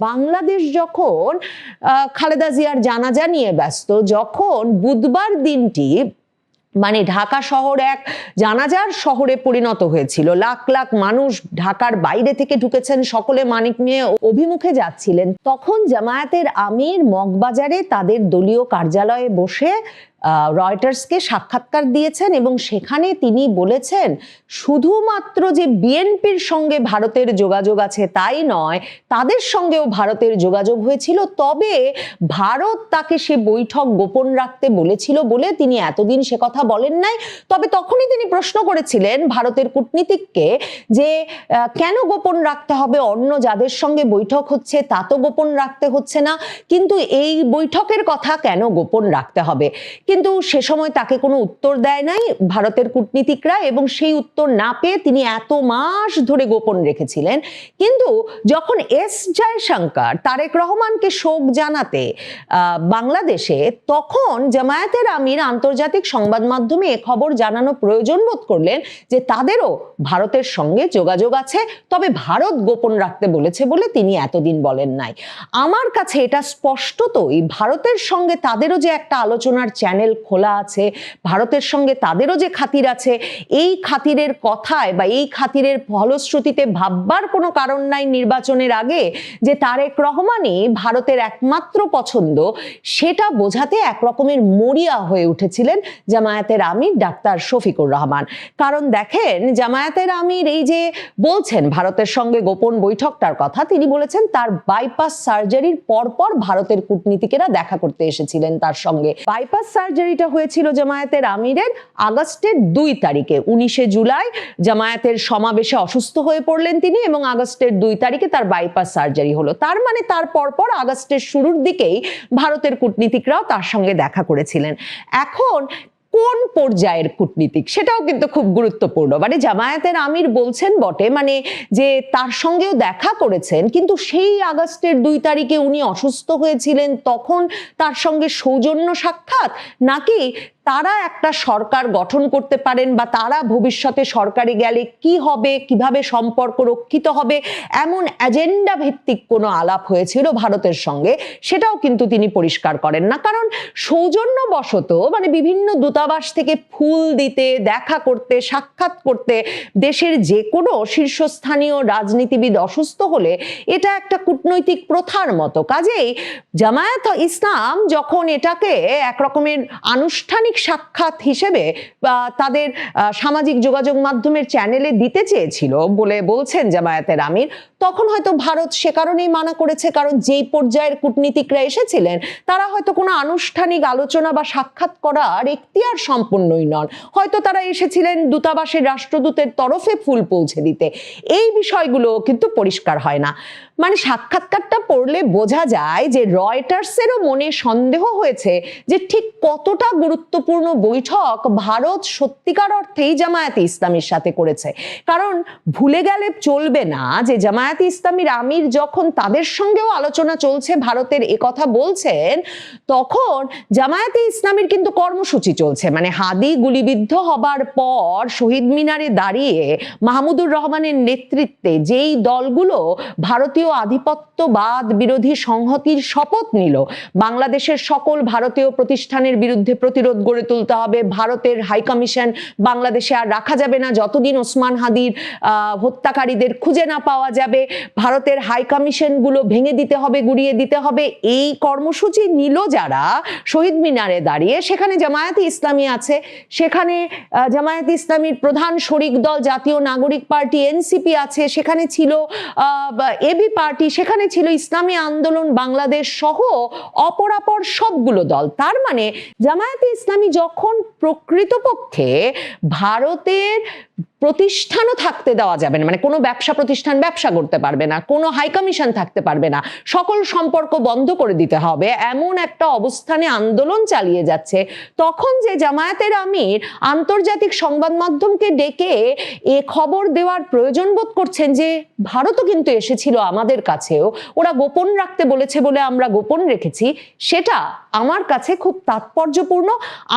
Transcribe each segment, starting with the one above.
বাংলাদেশ যখন খালেদা জিয়ার জানাজা নিয়ে ব্যস্ত, যখন বুধবার দিনটি মানে ঢাকা শহর এক জানাজার শহরে পরিণত হয়েছিল। লাখ লাখ মানুষ ঢাকার বাইরে থেকে ঢুকেছেন, সকলে মানিক নিয়ে অভিমুখে যাচ্ছিলেন। তখন জামায়াতের আমির মগবাজারে তাদের দলীয় কার্যালয়ে বসে রয়টার্সকে সাক্ষাৎকার দিয়েছেন এবং সেখানে তিনি বলেছেন, শুধুমাত্র যে বিএনপির সঙ্গে ভারতের যোগাযোগ আছে তাই নয়, তাদের সঙ্গেও ভারতের যোগাযোগ হয়েছিল। তবে ভারত তাকে সে বৈঠক গোপন রাখতে বলেছিল বলে তিনি এতদিন সে কথা বলেন নাই। তবে তখনই তিনি প্রশ্ন করেছিলেন ভারতের কূটনীতিককে যে কেন গোপন রাখতে হবে? অন্য যাদের সঙ্গে বৈঠক হচ্ছে তা তো গোপন রাখতে হচ্ছে না। কিন্তু এই বৈঠকের কথা কেন গোপন রাখতে হবে? কিন্তু সে সময় তাকে কোনো উত্তর দেয় নাই ভারতের কূটনীতিকরা এবং সেই উত্তর না পেয়ে তিনি এত মাস ধরে গোপন রেখেছিলেন। কিন্তু যখন এস জয়শঙ্কর তারেক রহমানকে শোক জানাতে বাংলাদেশে, তখন জামায়াতের আমির আন্তর্জাতিক সংবাদ মাধ্যমে এ খবর জানানো প্রয়োজন বোধ করলেন যে তাদেরও ভারতের সঙ্গে যোগাযোগ আছে, তবে ভারত গোপন রাখতে বলেছে বলে তিনি এতদিন বলেন নাই। আমার কাছে এটা স্পষ্টতই, ভারতের সঙ্গে তাদেরও যে একটা আলোচনার চ্যানেল খোলা আছে, ভারতের সঙ্গে তাদেরও যে খাতির আছে, এই খাতিরের কথায় বা এই খাতিরের ফলশ্রুতিতে ভাববার কোনো কারণ নাই নির্বাচনের আগে যে তারেক রহমানই ভারতের একমাত্র পছন্দ, সেটা বোঝাতে এক রকমের মরিয়া হয়ে উঠেছিলেন জামায়াতের আমির ডাক্তার শফিকুর রহমান। কারণ দেখেন, জামায়াতের আমির এই যে বলছেন ভারতের সঙ্গে গোপন বৈঠকটার কথা, তিনি বলেছেন তার বাইপাস সার্জারির পরপর ভারতের কূটনীতিকেরা দেখা করতে এসেছিলেন তার সঙ্গে। বাইপাস সার্জারিটা হয়েছিল জামায়াতের আমিরের আগস্টের দুই তারিখে, উনিশে জুলাই। জামায়াতের সমাবেশে অসুস্থ হয়ে পড়লেন তিনি এবং আগস্টের দুই তারিখে তার বাইপাস সার্জারি হলো। তার মানে তার পরপর আগস্টের শুরুর দিকেই ভারতের কূটনীতিকরাও তার সঙ্গে দেখা করেছিলেন। এখন কোন পর্যায়ের কূটনীতিক? সেটাও কিন্তু খুব গুরুত্বপূর্ণ। মানে জামায়াতের আমির বলছেন বটে মানে যে তার সঙ্গেও দেখা করেছেন, কিন্তু সেই আগস্টের দুই তারিখে উনি অসুস্থ হয়েছিলেন, তখন তার সঙ্গে সৌজন্য সাক্ষাৎ? নাকি তারা একটা সরকার গঠন করতে পারেন বা তারা ভবিষ্যতে সরকারে গেলে কি হবে, কীভাবে সম্পর্ক রক্ষিত হবে, এমন এজেন্ডা ভিত্তিক কোনো আলাপ হয়েছিল ভারতের সঙ্গে, সেটাও কিন্তু তিনি পরিষ্কার করেন না। কারণ সৌজন্যবশত মানে বিভিন্ন দূতাবাস থেকে ফুল দিতে, দেখা করতে, সাক্ষাৎ করতে দেশের যে কোনো শীর্ষস্থানীয় রাজনীতিবিদ অসুস্থ হলে এটা একটা কূটনৈতিক প্রথার মতো। কাজেই জামায়াত ইসলাম যখন এটাকে এক রকমের আনুষ্ঠানিক সাক্ষাৎ হিসেবে তাদের সামাজিক যোগাযোগ মাধ্যমের চ্যানেলে দিতে চেয়েছিল বলে বলছেন জামায়াতের আমির। তখন হয়তো ভারত সে কারণেই মানা করেছে, কারণ যেই পর্যায়ের কূটনীতিকরা এসেছিলেন, তারা হয়তো কোনো আনুষ্ঠানিক আলোচনা বা সাক্ষাৎ করার এখতিয়ার সম্পন্নই নন। হয়তো তারা এসেছিলেন দূতাবাসের রাষ্ট্রদূতের তরফে ফুল পৌঁছে দিতে। এই বিষয়গুলো কিন্তু পরিষ্কার হয় না। মানে সাক্ষাৎকারটা পড়লে বোঝা যায় যে রয়টার্সেরও মনে সন্দেহ হয়েছে যে ঠিক কতটা গুরুত্বপূর্ণ বৈঠক ভারত সত্যিকার অর্থেই জামায়াতে ইসলামীর সাথে করেছে। কারণ ভুলে গেলে চলবে না যে জামায়াতে ইসলামীর আমির যখন তাদের সঙ্গেও আলোচনা চলছে, ভারতের কথা বলছেন, তখন জামায়াতে ইসলামীর কিন্তু কর্মসূচি চলছে। মানে হাদি গুলিবিদ্ধ হবার পর শহীদ মিনারে দাঁড়িয়ে মাহমুদুর রহমানের নেতৃত্বে যেই দলগুলো ভারতীয় আধিপত্যবাদ বিরোধী সংহতির শপথ নিল, বাংলাদেশের সকল ভারতীয় প্রতিষ্ঠানের বিরুদ্ধে প্রতিরোধ গড়ে তুলতে হবে। ভারতের হাই কমিশন বাংলাদেশে আর রাখা যাবে না। যতদিন ওসমান হাদির হত্যাকারীদের খুঁজে না পাওয়া যাবে, ভারতের হাই কমিশনগুলো ভেঙে দিতে হবে, গুড়িয়ে দিতে হবে। এই কর্মসূচি নিল যারা, শহীদ মিনারে দাঁড়িয়ে, সেখানে জামায়াতে ইসলামী আছে। সেখানে জামায়াতে ইসলামীর প্রধান শরিক দল, জাতীয় নাগরিক পার্টি এনসিপি আছে। সেখানে ছিল এবি পার্টি, সেখানে ছিল ইসলামী আন্দোলন, বাংলাদেশ সহ অপরাপর সবগুলো দল। তার মানে জামায়াতে ইসলামী যখন প্রকৃতপক্ষে ভারতের প্রতিষ্ঠানও থাকতে দেওয়া যাবে না। মানে কোনো ব্যবসা প্রতিষ্ঠান ব্যবসা করতে পারবে না, কোনো হাই কমিশন থাকতে পারবে না। সকল সম্পর্ক বন্ধ করে দিতে হবে। এমন একটা অবস্থানে আন্দোলন চালিয়ে যাচ্ছে। তখন যে জামায়াতের আমির আন্তর্জাতিক সংবাদ মাধ্যমকে ডেকে এ খবর দেওয়ার প্রয়োজন বোধ করছেন যে, ভারতও কিন্তু এসেছিল আমাদের কাছেও। ওরা গোপন রাখতে বলেছে বলে আমরা গোপন রেখেছি। সেটা আমার কাছে খুব তাৎপর্যপূর্ণ।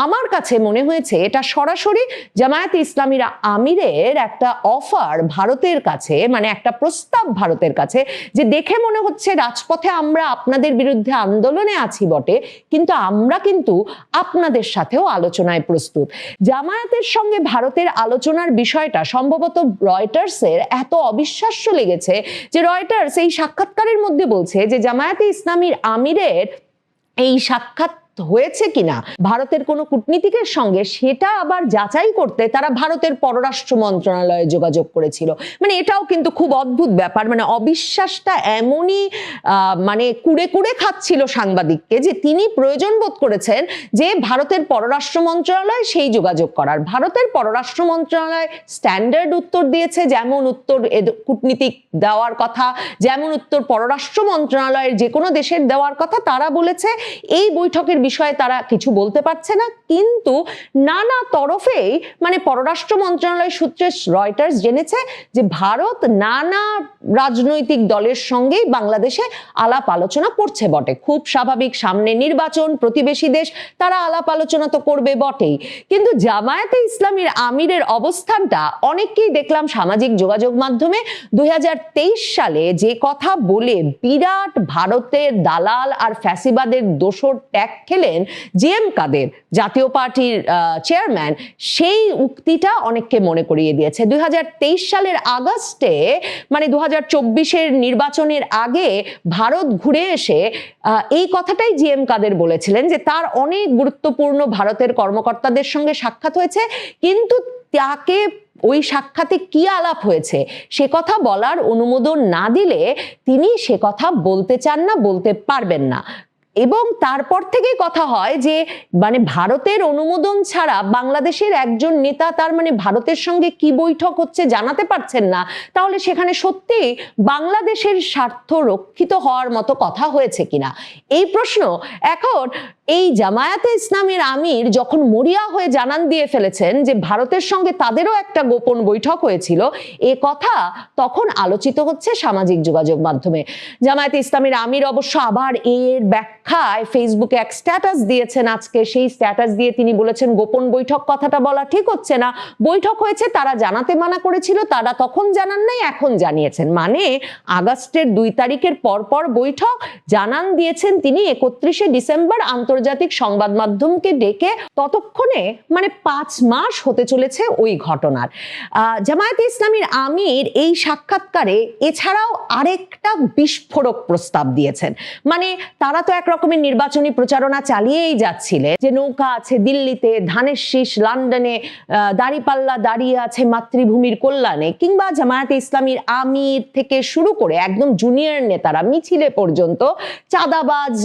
আমার কাছে মনে হয়েছে এটা সরাসরি জামায়াতে ইসলামীরা আমিরের জামায়াতের একটা অফার ভারতের কাছে মানে একটা প্রস্তাব ভারতের কাছে, যে দেখে মনে হচ্ছে রাজপথে আমরা আপনাদের বিরুদ্ধে আন্দোলনে আছি বটে, কিন্তু আমরা কিন্তু আপনাদের সাথেও আলোচনায় প্রস্তুত। জামায়াতের সঙ্গে ভারতের আলোচনার বিষয়টা সম্ভবত রয়টার্সের এত অবিশ্বাস্য লেগেছে যে রয়টার্স এই সাক্ষাৎকারের মধ্যে বলছে যে জামায়াতে ইসলামীর আমিরের এই সাক্ষাৎ হয়েছে কিনা? ভারতের কোনো কূটনীতিকের সঙ্গে সেটা আবার যাচাই করতে তারা ভারতের পররাষ্ট্র মন্ত্রণালয়ে যোগাযোগ করেছিল। মানে এটাও কিন্তু খুব অদ্ভুত ব্যাপার। মানে অবিশ্বাসটা এমনই মানে কুড়ে কুড়ে খাচ্ছিল সাংবাদিককে যে তিনি প্রয়োজন বোধ করেছেন যে ভারতের পররাষ্ট্র মন্ত্রণালয় সেই যোগাযোগ করার। ভারতের পররাষ্ট্র মন্ত্রণালয় স্ট্যান্ডার্ড উত্তর দিয়েছে, যেমন উত্তর কূটনীতিক দেওয়ার কথা, যেমন উত্তর পররাষ্ট্র মন্ত্রণালয়ের যে কোনো দেশের দেওয়ার কথা, তারা বলেছে, এই বৈঠকের বিষয়ে তারা কিছু বলতে পারছে না, কিন্তু নানা তরফেই মানে পররাষ্ট্র মন্ত্রণালয় সূত্রে রয়টার্স জেনেছে যে ভারত নানা রাজনৈতিক দলের সঙ্গেই বাংলাদেশে আলাপ আলোচনা করছে বটে। খুব স্বাভাবিক, সামনে নির্বাচন, প্রতিবেশী দেশ, তারা আলাপ আলোচনা তো করবে বটেই। কিন্তু জামায়াতে ইসলামীর আমিরের অবস্থানটা অনেককেই দেখলাম সামাজিক যোগাযোগ মাধ্যমে। দুই হাজার তেইশ সালে যে কথা বলে বিরাট ভারতের দালাল আর ফ্যাসিবাদের দোসর ট্যাগ খেলেন জি এম কাদের, জাতীয় পার্টির চেয়ারম্যান সেই উক্তিটা অনেককে মনে করিয়ে দিয়েছে। দুই সালের আগস্টে মানে দু হাজার নির্বাচনের আগে ভারত ঘুরে এসে এই কথাটাই জি এম কাদের বলেছিলেন যে তার অনেক গুরুত্বপূর্ণ ভারতের কর্মকর্তাদের সঙ্গে সাক্ষাৎ হয়েছে, কিন্তু তাকে ওই সাক্ষাতে কি আলাপ হয়েছে সে কথা বলার অনুমোদন না দিলে তিনি সে কথা বলতে চান না, বলতে পারবেন না। এবং তারপর থেকেই কথা হয় যে মানে ভারতের অনুমোদন ছাড়া বাংলাদেশের একজন নেতা তার মানে ভারতের সঙ্গে কি বৈঠক হচ্ছে জানাতে পারছেন না। তাহলে সেখানে সত্যি বাংলাদেশের স্বার্থ রক্ষিত হওয়ার মতো কথা হয়েছে কিনা? এই প্রশ্ন এখন এই জামায়াতে ইসলামের আমির যখন মরিয়া হয়ে জানান দিয়ে ফেলেছেন যে ভারতের সঙ্গে তাদেরও একটা গোপন বৈঠক হয়েছিল, এ কথা তখন আলোচিত হচ্ছে সামাজিক যোগাযোগ মাধ্যমে। জামায়াতে ইসলামের আমির অবশ্য আবার এর ব্যাখ্যায় ফেসবুকে এক স্ট্যাটাস দিয়েছেন আজকে। সেই স্ট্যাটাস দিয়ে তিনি বলেছেন, গোপন বৈঠক কথাটা বলা ঠিক হচ্ছে না। বৈঠক হয়েছে, তারা জানাতে মানা করেছিল, তারা তখন জানান নাই, এখন জানিয়েছেন। মানে আগস্টের দুই তারিখের পরপর বৈঠক, জানান দিয়েছেন তিনি একত্রিশে ডিসেম্বর আন্তর্জাতিক সংবাদ মাধ্যমকে ডেকে ততক্ষণে মানে পাঁচ মাস হতে চলেছে ওই ঘটনার। জামায়াতে ইসলামীর আমির এই সাক্ষাৎকারে এছাড়াও আরেকটা বিস্ফোরক প্রস্তাব দিয়েছেন। মানে তারা তো একরকমের নির্বাচনী প্রচারণা চালিয়েই যাচ্ছিলেন। যে নৌকা আছে দিল্লিতে, ধানের শীষ লন্ডনে দাঁড়িপাল্লা দাঁড়িয়ে আছে মাতৃভূমির কল্যাণে কিংবা জামায়াতে ইসলামীর আমির থেকে শুরু করে একদম জুনিয়র নেতারা মিছিলে পর্যন্ত চাঁদাবাজ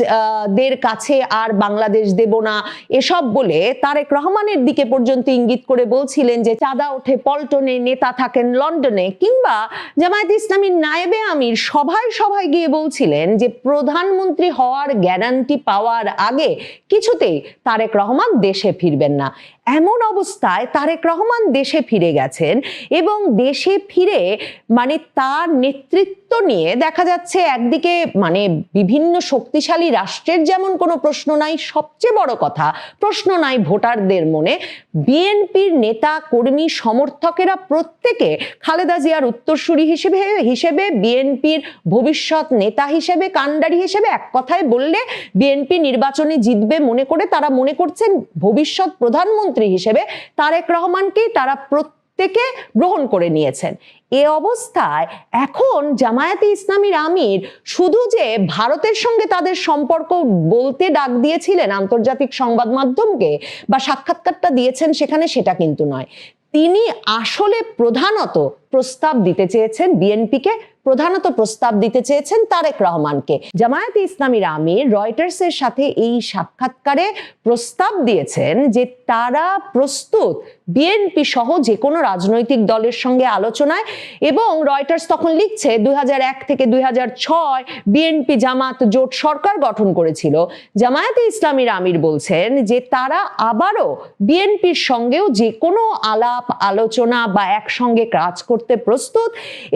দের কাছে আর বাংলাদেশ দেব না, এসব বলে তারেক রহমানের দিকে পর্যন্ত ইঙ্গিত করে বলছিলেন যে চাঁদা ওঠে পল্টনে, নেতা থাকেন লন্ডনে, কিংবা জামায়াত ইসলামীর নায়েবে আমির সভায় সভায় গিয়ে বলছিলেন যে প্রধানমন্ত্রী হওয়ার গ্যারান্টি পাওয়ার আগে কিছুতেই তারেক রহমান দেশে ফিরবেন না। এমন অবস্থায় তারেক রহমান দেশে ফিরে গেছেন এবং দেশে ফিরে মানে তার নেতৃত্ব নিয়ে দেখা যাচ্ছে একদিকে মানে বিভিন্ন শক্তিশালী রাষ্ট্রের যেমন কোনো প্রশ্ন নাই, সবচেয়ে বড় কথা প্রশ্ন নাই ভোটারদের মনে। বিএনপির নেতা, কর্মী, সমর্থকেরা প্রত্যেকে খালেদা জিয়ার উত্তরসূরি হিসেবে হিসেবে বিএনপির ভবিষ্যৎ নেতা হিসেবে, কাণ্ডারি হিসেবে এক কথায় বললে বিএনপি নির্বাচনে জিতবে মনে করে তারা মনে করছেন ভবিষ্যৎ প্রধানমন্ত্রী হিসেবে তারেক রহমানকেই তারা প্রত্যেকে গ্রহণ করে নিয়েছেন। এ অবস্থায় এখন জামায়াতে ইসলামীর আমির শুধু যে ভারতের সঙ্গে তাদের সম্পর্ক বলতে ডাক দিয়েছিলেন আন্তর্জাতিক সংবাদ মাধ্যমকে বা সাক্ষাৎকারটা দিয়েছেন সেখানে সেটা কিন্তু নয়। তিনি আসলে প্রধানত প্রস্তাব দিতে চেয়েছেন বিএনপিকে প্রধানত প্রস্তাব দিতে চেয়েছেন তারেক রহমানকে। জামায়াতে ইসলামীর আমির রয়টার্সের সাথে এই সাক্ষাৎকারে প্রস্তাব দিয়েছেন যে তারা প্রস্তুত বিএনপি সহ যে কোনো রাজনৈতিক দলের সঙ্গে আলোচনায় এবং রয়টার্স তখন লিখছে দুই হাজার এক থেকে দুই হাজার ছয় বিএনপি জামাত জোট সরকার গঠন করেছিল। জামায়াতে ইসলামীর আমির বলছেন যে তারা আবারও বিএনপির সঙ্গেও যে কোনো আলাপ, আলোচনা বা একসঙ্গে কাজ করতে প্রস্তুত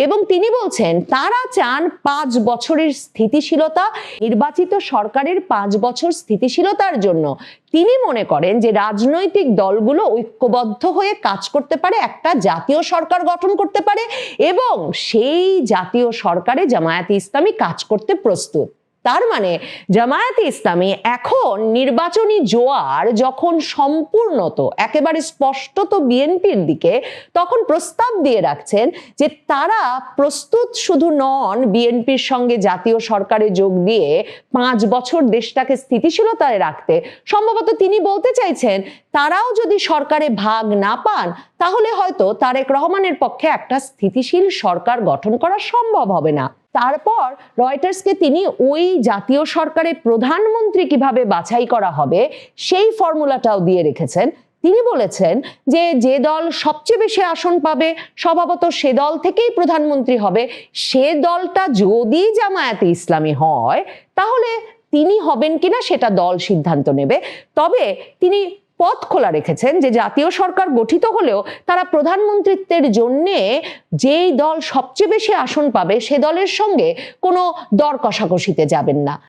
এবং তিনি বলছেন তারা চান পাঁচ বছরের স্থিতিশীলতা, নির্বাচিত সরকারের পাঁচ বছর স্থিতিশীলতার জন্য। তিনি মনে করেন যে রাজনৈতিক দলগুলো ঐক্যবদ্ধ হয়ে কাজ করতে পারে, একটা জাতীয় সরকার গঠন করতে পারে এবং সেই জাতীয় সরকারে জামায়াতে ইসলামী কাজ করতে প্রস্তুত। তার মানে জামায়াতে ইসলামী এখন নির্বাচনী জোয়ার যখন সম্পূর্ণত, একেবারে স্পষ্টত বিএনপির দিকে, তখন প্রস্তাব দিয়ে রাখছেন যে তারা প্রস্তুত শুধু নন বিএনপির সঙ্গে জাতীয় সরকারে যোগ দিয়ে পাঁচ বছর দেশটাকে স্থিতিশীলতায় রাখতে। সম্ভবত তিনি বলতে চাইছেন, তারাও যদি সরকারে ভাগ না পান, তাহলে হয়তো তারেক রহমানের পক্ষে একটা স্থিতিশীল সরকার গঠন করা সম্ভব হবে না। তারপর রয়টার্সকে তিনি ওই জাতীয় সরকারের প্রধানমন্ত্রী কীভাবে বাছাই করা হবে, সেই ফর্মুলাটাও দিয়ে রেখেছেন। তিনি বলেছেন যে যে দল সবচেয়ে বেশি আসন পাবে, স্বভাবত সে দল থেকেই প্রধানমন্ত্রী হবে। সে দলটা যদি জামায়াতে ইসলামী হয়, তাহলে তিনি হবেন কিনা সেটা দল সিদ্ধান্ত নেবে। তবে তিনি পথ খোলা রেখেছেন যে জাতীয় সরকার গঠিত হলেও তারা প্রধানমন্ত্রিত্বের জন্যে যেই দল সবচেয়ে বেশি আসন পাবে সে দলের সঙ্গে কোনো দর কষাকষিতে যাবেন না।